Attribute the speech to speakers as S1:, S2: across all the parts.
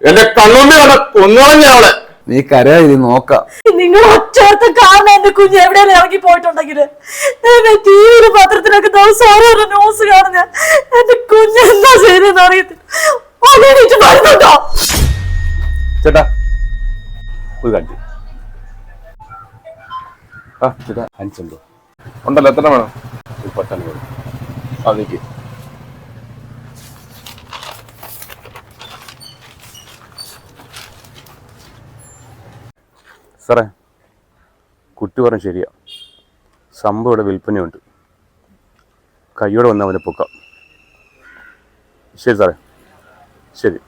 S1: എന്റെ കണ്ണുമ്പി കണ്ട അവളെ
S2: നീ കരയായി നോക്കാം.
S3: നിങ്ങൾ ഒറ്റത്തെ കാരണം എന്റെ കുഞ്ഞ് എവിടെയെങ്കിലും ഇറങ്ങി പോയിട്ടുണ്ടെങ്കിൽ ടിവിയിൽ പത്രത്തിലൊക്കെ ദിവസം ഓരോരോ ന്യൂസ് കാണുന്ന. എന്റെ കുഞ്ഞ് എന്താ ചെയ്തെന്ന് അറിയത്തില്ല. ഒന്നെണീറ്റ് വരുന്നുണ്ടോ
S1: ചേട്ടാ ഒരു കാര്യം ചെയ്യ്. ആ ചേട്ടാ അഞ്ചുണ്ടോ ഉണ്ടല്ലോ എത്ര വേണം? ഒരു വേണം വേണം സാറേ കുട്ടി പറഞ്ഞ ശരിയാ. സംഭവം ഇവിടെ വിൽപ്പനയുണ്ട്. കയ്യോടെ വന്ന് അവനെ പൊക്കാം. ശരി സാറേ. ശരി.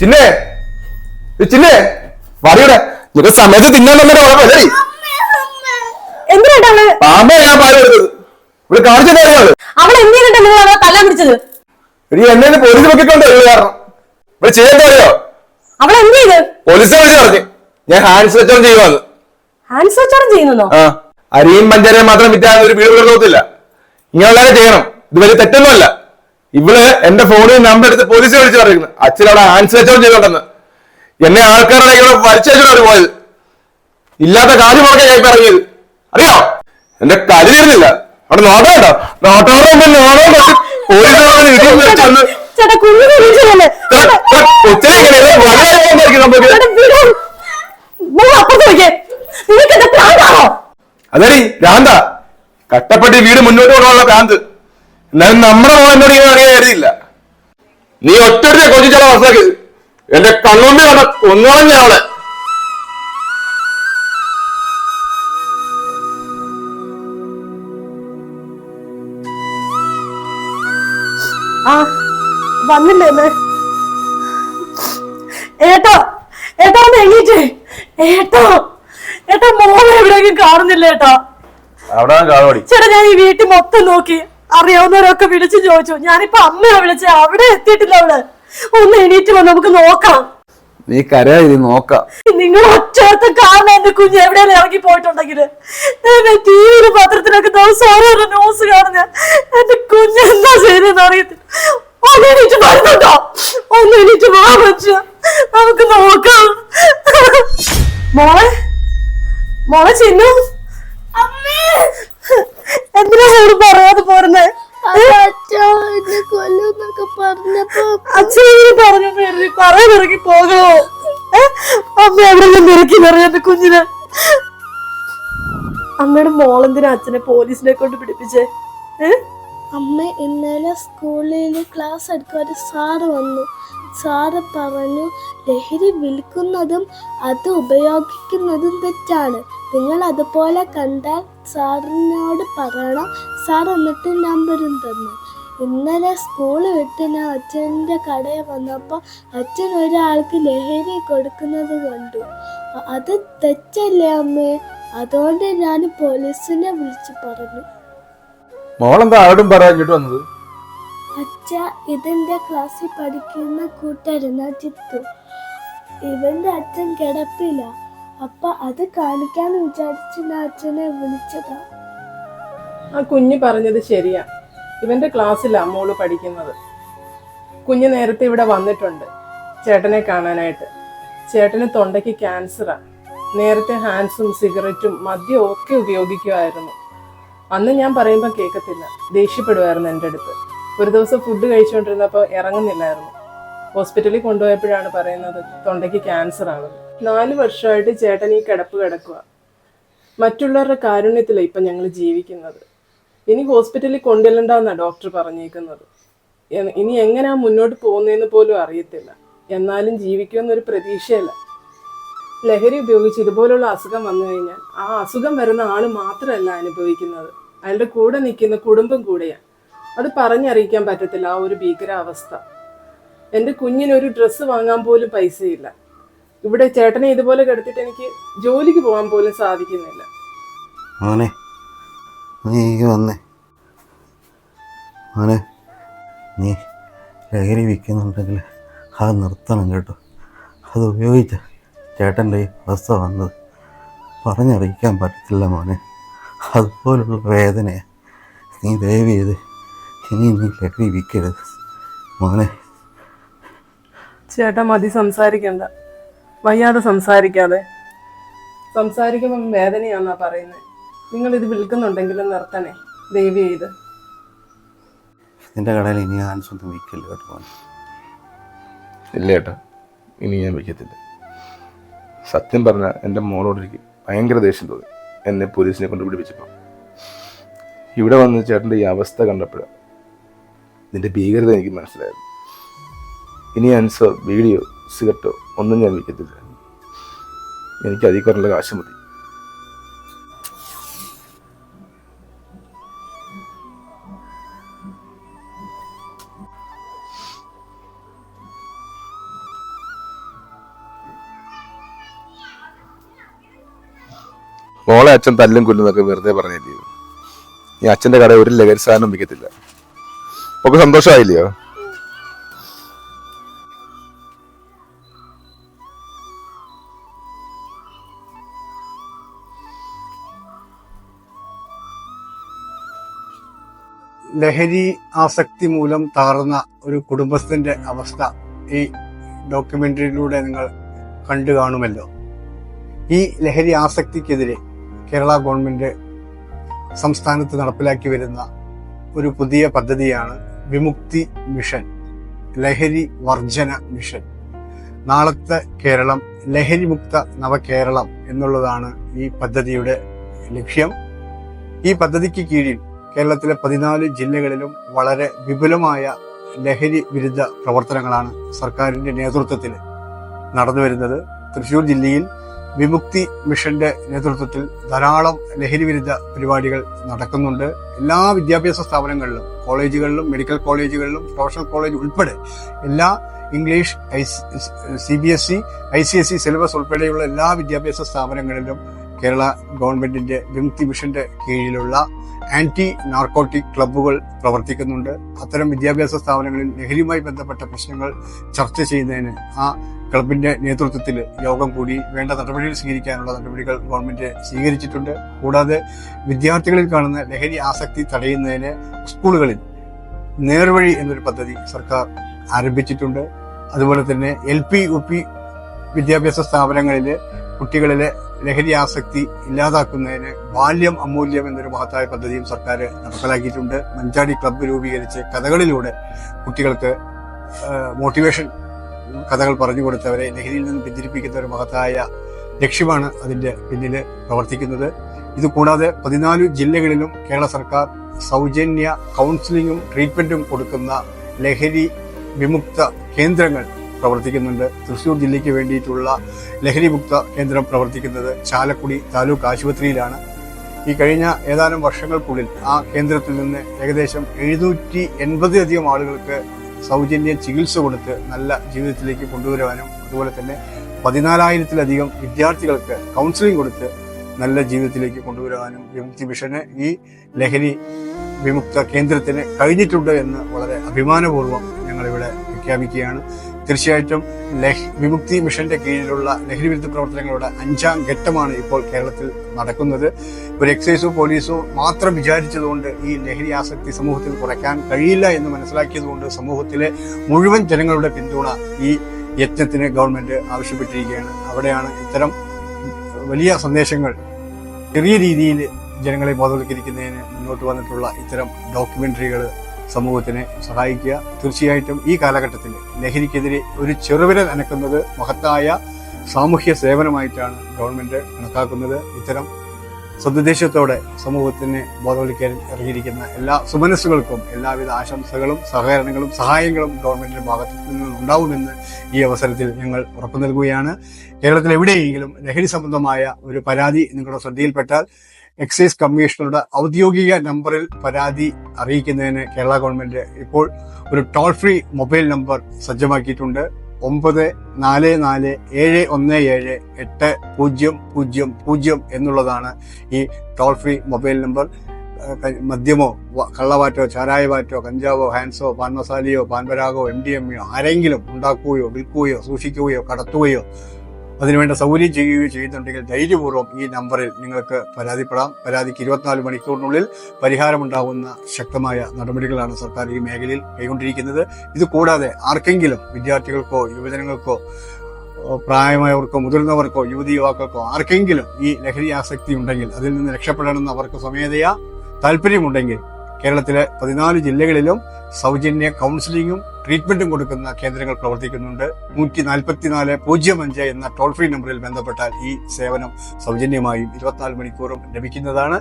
S1: ചിന്നേ ചിന്നേ വടിയുടെ നിന്റെ സമയത്ത് തിന്നാൻ തന്നെ കുഴപ്പമില്ലേ
S3: എന്തിനാണ്
S1: പാമ്പ ഞാൻ ഇവിടെ കാണിച്ചത്
S3: അവൾ എന്തിനാണ് പിടിച്ചത്?
S1: ഇനി എന്നെ കാരണം. ഇവിടെ ചെയ്യാൻ അറിയോ
S3: അവളെ എന്ത് ചെയ്ത്?
S1: പോലീസ് വിളിച്ച് പറഞ്ഞു ഞാൻ ഹാൻഡ് സെറ്റർ ചെയ്യുവാന്ന്.
S3: ഹാൻഡ് സർച്ചറും ചെയ്യുന്നോ
S1: ആ. അരിയും പഞ്ചാരയും മാത്രം വിറ്റാൻ ഒരു വീട് നോക്കില്ല ഇങ്ങനെയുള്ളവരെ ചെയ്യണം. ഇത് വലിയ തെറ്റൊന്നുമല്ല. ഇവൾ എന്റെ ഫോണിൽ നമ്പർ എടുത്ത് പോലീസ് വിളിച്ച് പറയുന്നു. അച്ഛൻ അവിടെ ഹാൻഡ് സെറ്റർ ചെയ്തോണ്ടെന്ന്. എന്നെ ആൾക്കാരുടെ ഇവിടെ വലിച്ചേച്ചാണ് പോയത്. ഇല്ലാത്ത കാര്യം മുടക്കാൻ ഞാൻ പറഞ്ഞത് അറിയോ? എന്റെ കരി തരുന്നില്ല അവിടെ നോട്ടമുണ്ടോ നോട്ടോടെ നോണോ പോലീസ്
S3: ചേട്ടാ കുഞ്ഞിനെ വിളിച്ചതല്ലേ
S1: അതടി ഭ്രാന്ത. കട്ടപ്പെട്ടി വീട് മുന്നോട്ട് കൊണ്ടുള്ള ഭ്രാന്ത്. എന്നാലും നമ്മുടെ മോനോട് ഇങ്ങനെ അറിയാൻ കരുതിയില്ല നീ ഒറ്റ കൊച്ചിച്ചാളെ വസക്ക് എന്റെ കണ്ണുമ്പി കണ്ട കൊന്നുകളഞ്ഞ അവളെ.
S3: ആ വന്നില്ലേ ഏട്ടോ ഏട്ടാ ഒന്ന് എണീറ്റേ. ഏട്ടോ ഏട്ടോ മോളെ എവിടെയെങ്കിലും കാണുന്നില്ല ഏട്ടാ.
S1: അവിടെ
S3: ചേട്ടാ ഞാൻ ഈ വീട്ടിൽ മൊത്തം നോക്കി. അറിയാവുന്നവരൊക്കെ വിളിച്ചു ചോദിച്ചു. ഞാനിപ്പോ അമ്മയെ വിളിച്ചേ അവിടെ എത്തിയിട്ടില്ല അവൾ ഒന്ന് എണീറ്റ് വന്ന് നമുക്ക് നോക്കാം.
S2: നീ കരയാതി നോക്കാം.
S3: നിങ്ങൾ ഒറ്റത്തെ കാരണം എന്റെ കുഞ്ഞ്. എവിടെയെങ്കിലും ഇറങ്ങി പോയിട്ടുണ്ടെങ്കിൽ ടിവിയിൽ പത്രത്തിലൊക്കെ ദിവസം ഓരോരോ ന്യൂസ് കാണുന്ന. എന്റെ കുഞ്ഞ് എന്താ ചെയ്തെന്ന് അറിയത്തില്ല. ഒന്ന് എണീറ്റ് വരുന്നുണ്ടോ? ഒന്ന് എണീറ്റ് വാ വെച്ച് നമുക്ക് നോക്കാം. മോളെ മോളെ ചിന്നു. എന്തിനാ മോൾ പറയാതെ പോരുന്നേ? പോകോ? അമ്മ എവിടെ നിന്ന് ഇറക്കി നിറയാത്ത കുഞ്ഞിനെ? അമ്മയുടെ മോളെന്തിനാ അച്ഛനെ പോലീസിനെ കൊണ്ട് പിടിപ്പിച്ചേ?
S4: അമ്മ ഇന്നലെ സ്കൂളിൽ ക്ലാസ് എടുക്കാൻ സാറ് വന്നു. സാറ് പറഞ്ഞു ലഹരി വിൽക്കുന്നതും അത് ഉപയോഗിക്കുന്നതും തെറ്റാണ്. നിങ്ങൾ അതുപോലെ കണ്ടാൽ സാറിനോട് പറയണം. സാർ എന്നിട്ട് നമ്പരും തന്നു. ഇന്നലെ സ്കൂൾ വിട്ട് ഞാൻ അച്ഛന്റെ കടയിൽ വന്നപ്പോൾ അച്ഛൻ ഒരാൾക്ക് ലഹരി കൊടുക്കുന്നത് കണ്ടു. അത് തെറ്റല്ലേ അമ്മേ? അതുകൊണ്ട് ഞാൻ പോലീസിനെ വിളിച്ചു പറഞ്ഞു.
S1: മോളെന്താ ആടും പറയാൻ വന്നത്?
S4: അച്ഛ ഇതെന്റെ ക്ലാസ്സിൽ പഠിക്കുന്ന കൂട്ടരുന്ന ചിത്തു. ഇവന്റെ അച്ഛൻ കിടപ്പില്ല. അപ്പ അത് കാണിക്കാന്ന് വിചാരിച്ച് ഞാൻ അച്ഛനെ വിളിച്ചതാ.
S5: ആ കുഞ്ഞ് പറഞ്ഞത് ശരിയാ. ഇവന്റെ ക്ലാസ്സിലാ മോൾ പഠിക്കുന്നത്. കുഞ്ഞ് നേരത്തെ ഇവിടെ വന്നിട്ടുണ്ട് ചേട്ടനെ കാണാനായിട്ട്. ചേട്ടന് തൊണ്ടയ്ക്ക് ക്യാൻസറാ. നേരത്തെ ഹാൻഡ്സും സിഗരറ്റും മദ്യവും ഒക്കെ ഉപയോഗിക്കുമായിരുന്നു അന്ന് ഞാൻ പറയുമ്പോൾ കേൾക്കത്തില്ല ദേഷ്യപ്പെടുമായിരുന്നു എന്റെ അടുത്ത്. ഒരു ദിവസം ഫുഡ് കഴിച്ചുകൊണ്ടിരുന്നപ്പോൾ ഇറങ്ങുന്നില്ലായിരുന്നു. ഹോസ്പിറ്റലിൽ കൊണ്ടുപോയപ്പോഴാണ് പറയുന്നത് തൊണ്ടയ്ക്ക് ക്യാൻസർ ആണ്. നാല് വർഷമായിട്ട് ചേട്ടൻ ഈ കിടപ്പ് കിടക്കുക മറ്റുള്ളവരുടെ കാരുണ്യത്തിലാണ് ഇപ്പം ഞങ്ങൾ ജീവിക്കുന്നത്. ഇനി ഹോസ്പിറ്റലിൽ കൊണ്ടുവരണ്ടെന്നാണ് ഡോക്ടർ പറഞ്ഞേക്കുന്നത്. ഇനി എങ്ങനെയാ മുന്നോട്ട് പോകുന്നതെന്ന് പോലും അറിയത്തില്ല. എന്നാലും ജീവിക്കുമെന്നൊരു പ്രതീക്ഷയല്ല. ലഹരി ഉപയോഗിച്ച് ഇതുപോലുള്ള അസുഖം വന്നു കഴിഞ്ഞാൽ ആ അസുഖം വരുന്ന ആൾ മാത്രമല്ല അനുഭവിക്കുന്നത്. അയാളുടെ കൂടെ നിൽക്കുന്ന കുടുംബം കൂടെയാണ് അത് പറഞ്ഞറിയിക്കാൻ പറ്റത്തില്ല ആ ഒരു ഭീകരാവസ്ഥ. എന്റെ കുഞ്ഞിനൊരു ഡ്രസ്സ് വാങ്ങാൻ പോലും പൈസയില്ല. ഇവിടെ ചേട്ടനെ ഇതുപോലെ കിടത്തിട്ട് എനിക്ക് ജോലിക്ക് പോകാൻ പോലും സാധിക്കുന്നില്ല.
S2: മോനെ നീ വന്നേ. മോനെ നീ ലഹരി വിൽക്കുന്നുണ്ടെങ്കിൽ അത് നിർത്തണം കേട്ടോ. അത് ഉപയോഗിച്ച ചേട്ടന്റെ അവസ്ഥ വന്നത് പറഞ്ഞറിയിക്കാൻ പറ്റത്തില്ല മോനെ. അതുപോലുള്ള വേദനയാണ് നീ ദയവ് ചെയ്ത് ഇനി നീ ലഹരി വിൽക്കരുത് മോനെ.
S5: ചേട്ടാ മതി സംസാരിക്കണ്ട. വയ്യാതെ സംസാരിക്കാതെ. സംസാരിക്കുമ്പം വേദനയാന്നാ പറയുന്നത് നിങ്ങൾ ഇത് വിൽക്കുന്നുണ്ടെങ്കിൽ നിർത്തണേ ദയവ് ചെയ്ത്.
S2: നിന്റെ കടയിൽ ഇനി ആൻസ് ഒന്നും വിൽക്കില്ല കേട്ടോ മോനെ
S1: ഇല്ല ഏട്ടാ ഇനി ഞാൻ വയ്ക്കത്തില്ല സത്യം പറഞ്ഞാൽ എന്റെ മോളോട് എനിക്ക് ഭയങ്കര ദേഷ്യം തോന്നി. എന്നെ പോലീസിനെ കൊണ്ട് പിടിപ്പിച്ചപ്പോൾ ഇവിടെ വന്ന് ചേട്ടന്റെ ഈ അവസ്ഥ കണ്ടപ്പോഴാണ് ഇതിന്റെ ഭീകരത എനിക്ക് മനസ്സിലായത്. ഇനി അൻസോ വീഡിയോ സിഗരറ്റോ ഒന്നും ഞാൻ വിൽക്കത്തില്ല എനിക്ക് കുറഞ്ഞ കാശ് മതി. മോളെ അച്ഛൻ തല്ലും കൊല്ലുന്നൊക്കെ വെറുതെ പറഞ്ഞില്ലേ? ഈ അച്ഛന്റെ കട ഒരു ലഹരി സാധനം വിൽക്കത്തില്ല. ഒക്കെ സന്തോഷമായില്ലയോ?
S6: ലഹരി ആസക്തി മൂലം താറുന്ന ഒരു കുടുംബത്തിന്റെ അവസ്ഥ ഈ ഡോക്യുമെന്ററിയിലൂടെ നിങ്ങൾ കണ്ടു കാണുമല്ലോ. ഈ ലഹരി ആസക്തിക്കെതിരെ കേരള ഗവൺമെന്റ് സംസ്ഥാനത്ത് നടപ്പിലാക്കി വരുന്ന ഒരു പുതിയ പദ്ധതിയാണ് വിമുക്തി മിഷൻ ലഹരി വർജന മിഷൻ. നാളത്തെ കേരളം ലഹരിമുക്ത നവകേരളം എന്നുള്ളതാണ് ഈ പദ്ധതിയുടെ ലക്ഷ്യം. ഈ പദ്ധതിക്ക് കീഴിൽ കേരളത്തിലെ പതിനാല് ജില്ലകളിലും വളരെ വിപുലമായ ലഹരി വിരുദ്ധ പ്രവർത്തനങ്ങളാണ് സർക്കാരിന്റെ നേതൃത്വത്തിൽ നടന്നു വരുന്നത് തൃശൂർ ജില്ലയിൽ വിമുക്തി മിഷന്റെ നേതൃത്വത്തിൽ ധാരാളം ലഹരി വിരുദ്ധ പരിപാടികൾ നടക്കുന്നുണ്ട്. എല്ലാ വിദ്യാഭ്യാസ സ്ഥാപനങ്ങളിലും കോളേജുകളിലും മെഡിക്കൽ കോളേജുകളിലും പ്രൊഫഷണൽ കോളേജ് ഉൾപ്പെടെ എല്ലാ English C B S E I C S E syllabus ഉൾപ്പെടെയുള്ള എല്ലാ വിദ്യാഭ്യാസ സ്ഥാപനങ്ങളിലും കേരള ഗവൺമെന്റിന്റെ വിമുക്തി മിഷന്റെ കീഴിലുള്ള ആന്റി നാർക്കോട്ടിക് ക്ലബ്ബുകൾ പ്രവർത്തിക്കുന്നുണ്ട്. അത്തരം വിദ്യാഭ്യാസ സ്ഥാപനങ്ങളിൽ ലഹരിയുമായി ബന്ധപ്പെട്ട പ്രശ്നങ്ങൾ ചർച്ച ചെയ്യുന്നതിന് ആ ക്ലബിന്റെ നേതൃത്വത്തിൽ യോഗം കൂടി വേണ്ട നടപടികൾ സ്വീകരിക്കാനുള്ള നടപടികൾ ഗവൺമെന്റ് സ്വീകരിച്ചിട്ടുണ്ട്. കൂടാതെ വിദ്യാർത്ഥികളിൽ കാണുന്ന ലഹരി ആസക്തി തടയുന്നതിന് സ്കൂളുകളിൽ നേർവഴി എന്നൊരു പദ്ധതി സർക്കാർ ആരംഭിച്ചിട്ടുണ്ട്. അതുപോലെ തന്നെ എൽ പി യു പി വിദ്യാഭ്യാസ സ്ഥാപനങ്ങളിൽ കുട്ടികളിലെ ലഹരി ആസക്തി ഇല്ലാതാക്കുന്നതിന് ബാല്യം അമൂല്യം എന്നൊരു മഹത്തായ പദ്ധതിയും സർക്കാർ നടപ്പിലാക്കിയിട്ടുണ്ട്. മഞ്ചാടി ക്ലബ്ബ് രൂപീകരിച്ച് കഥകളിലൂടെ കുട്ടികൾക്ക് മോട്ടിവേഷൻ കഥകൾ പറഞ്ഞു കൊടുത്തവരെ ലഹരിയിൽ നിന്ന് പിന്തിരിപ്പിക്കുന്ന ഒരു മഹത്തായ ലക്ഷ്യമാണ് അതിന്റെ പിന്നിൽ പ്രവർത്തിക്കുന്നത്. ഇതുകൂടാതെ പതിനാല് ജില്ലകളിലും കേരള സർക്കാർ സൗജന്യ കൗൺസിലിങ്ങും ട്രീറ്റ്മെന്റും കൊടുക്കുന്ന ലഹരി വിമുക്ത കേന്ദ്രങ്ങൾ പ്രവർത്തിക്കുന്നുണ്ട്. തൃശൂർ ജില്ലയ്ക്ക് വേണ്ടിയിട്ടുള്ള ലഹരിമുക്ത കേന്ദ്രം പ്രവർത്തിക്കുന്നത് ചാലക്കുടി താലൂക്ക് ആശുപത്രിയിലാണ്. ഈ കഴിഞ്ഞ ഏതാനും വർഷങ്ങൾക്കുള്ളിൽ ആ കേന്ദ്രത്തിൽ നിന്ന് ഏകദേശം എഴുന്നൂറ്റി എൺപതിലധികം ആളുകൾക്ക് സൗജന്യ ചികിത്സ കൊടുത്ത് നല്ല ജീവിതത്തിലേക്ക് കൊണ്ടുവരുവാനും അതുപോലെ തന്നെ പതിനാലായിരത്തിലധികം വിദ്യാർത്ഥികൾക്ക് കൗൺസിലിംഗ് കൊടുത്ത് നല്ല ജീവിതത്തിലേക്ക് കൊണ്ടുവരുവാനും വിമുക്തി മിഷന് ഈ ലഹരി വിമുക്ത കേന്ദ്രത്തിന് കഴിഞ്ഞിട്ടുണ്ട് എന്ന് വളരെ അഭിമാനപൂർവം ഞങ്ങളിവിടെ പ്രഖ്യാപിക്കുകയാണ്. തീർച്ചയായിട്ടും വിമുക്തി മിഷന്റെ കീഴിലുള്ള ലഹരി വിരുദ്ധ പ്രവർത്തനങ്ങളുടെ അഞ്ചാം ഘട്ടമാണ് ഇപ്പോൾ കേരളത്തിൽ നടക്കുന്നത്. ഒരു എക്സൈസോ പോലീസോ മാത്രം വിചാരിച്ചതുകൊണ്ട് ഈ ലഹരി ആസക്തി സമൂഹത്തിൽ കുറയ്ക്കാൻ കഴിയില്ല എന്ന് മനസ്സിലാക്കിയതുകൊണ്ട് സമൂഹത്തിലെ മുഴുവൻ ജനങ്ങളുടെ പിന്തുണ ഈ യജ്ഞത്തിന് ഗവൺമെന്റ് ആവശ്യപ്പെട്ടിരിക്കുകയാണ്. അവിടെയാണ് ഇത്തരം വലിയ സന്ദേശങ്ങൾ ചെറിയ രീതിയിൽ ജനങ്ങളെ ബോധവൽക്കരിക്കുന്നതിന് മുന്നോട്ട് വന്നിട്ടുള്ള ഇത്തരം ഡോക്യുമെന്ററികൾ സമൂഹത്തിനെ സഹായിക്കുക. തീർച്ചയായിട്ടും ഈ കാലഘട്ടത്തിൽ ലഹരിക്കെതിരെ ഒരു ചെറുവിരൽ അനക്കുന്നത് മഹത്തായ സാമൂഹ്യ സേവനമായിട്ടാണ് ഗവൺമെന്റ് കണക്കാക്കുന്നത്. ഇത്തരം സദുദ്ദേശത്തോടെ സമൂഹത്തിന് ബോധവൽക്കരിക്കാൻ ഇറങ്ങിയിരിക്കുന്ന എല്ലാ സുമനസ്സുകൾക്കും എല്ലാവിധ ആശംസകളും സഹകരണങ്ങളും സഹായങ്ങളും ഗവൺമെന്റിന്റെ ഭാഗത്തു നിന്ന് ഉണ്ടാവുമെന്ന് ഈ അവസരത്തിൽ ഞങ്ങൾ ഉറപ്പു നൽകുകയാണ് കേരളത്തിൽ എവിടെയെങ്കിലും ലഹരി സംബന്ധമായ ഒരു പരാതി നിങ്ങളുടെ ശ്രദ്ധയിൽപ്പെട്ടാൽ എക്സൈസ് കമ്മീഷണറുടെ ഔദ്യോഗിക നമ്പറിൽ പരാതി അറിയിക്കുന്നതിന് കേരള ഗവൺമെന്റ് ഇപ്പോൾ ഒരു ടോൾ ഫ്രീ മൊബൈൽ നമ്പർ സജ്ജമാക്കിയിട്ടുണ്ട്. ഒമ്പത് നാല് നാല് ഏഴ് ഒന്ന് ഏഴ് എട്ട് പൂജ്യം പൂജ്യം പൂജ്യം എന്നുള്ളതാണ് ഈ ടോൾ ഫ്രീ മൊബൈൽ നമ്പർ. മദ്യമോ കള്ളവാറ്റോ ചാരായവാറ്റോ കഞ്ചാവോ ഹാൻസോ പാൻ മസാലയോ പാൻപരാഗോ എം ഡി എമ്മയോ ആരെങ്കിലും ഉണ്ടാക്കുകയോ വിൽക്കുകയോ സൂക്ഷിക്കുകയോ കടത്തുകയോ അതിനുവേണ്ട സൗകര്യം ചെയ്യുകയോ ചെയ്യുന്നുണ്ടെങ്കിൽ ധൈര്യപൂർവം ഈ നമ്പറിൽ നിങ്ങൾക്ക് പരാതിപ്പെടാം. പരാതിക്ക് ഇരുപത്തിനാല് മണിക്കൂറിനുള്ളിൽ പരിഹാരമുണ്ടാകുന്ന ശക്തമായ നടപടികളാണ് സർക്കാർ ഈ മേഖലയിൽ കൈകൊണ്ടിരിക്കുന്നത് ഇത് കൂടാതെ ആർക്കെങ്കിലും വിദ്യാർത്ഥികൾക്കോ യുവജനങ്ങൾക്കോ പ്രായമായവർക്കോ മുതിർന്നവർക്കോ യുവതി യുവാക്കൾക്കോ ആർക്കെങ്കിലും ഈ ലഹരി ആസക്തി ഉണ്ടെങ്കിൽ അതിൽ നിന്ന് രക്ഷപ്പെടണമെന്ന് അവർക്ക് സ്വമേധയാ താല്പര്യമുണ്ടെങ്കിൽ കേരളത്തിലെ പതിനാല് ജില്ലകളിലും സൗജന്യ കൗൺസിലിംഗും ട്രീറ്റ്മെന്റും കൊടുക്കുന്ന കേന്ദ്രങ്ങൾ പ്രവർത്തിക്കുന്നുണ്ട്. നൂറ്റി നാൽപ്പത്തിനാല് പൂജ്യം അഞ്ച് എന്ന ടോൾ ഫ്രീ നമ്പറിൽ ബന്ധപ്പെട്ടാൽ ഈ സേവനം സൗജന്യമായും ഇരുപത്തിനാല് മണിക്കൂറും ലഭിക്കുന്നതാണ്.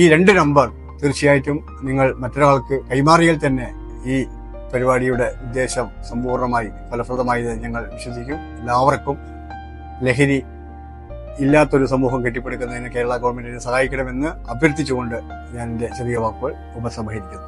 S6: ഈ രണ്ട് നമ്പർ തീർച്ചയായിട്ടും നിങ്ങൾ മറ്റൊരാൾക്ക് കൈമാറിയാൽ തന്നെ ഈ പരിപാടിയുടെ ഉദ്ദേശം സമ്പൂർണമായി ഫലപ്രദമായി ഞങ്ങൾ വിശ്വസിക്കും. എല്ലാവർക്കും ലഹരി ഇല്ലാത്തൊരു സമൂഹം കെട്ടിപ്പടുക്കുന്നതിന് കേരള ഗവൺമെന്റിനെ സഹായിക്കണമെന്ന് അഭ്യർത്ഥിച്ചുകൊണ്ട് ഞാൻ എന്റെ ചെറിയ വാക്കുകൾ ഉപസംഹരിക്കുന്നു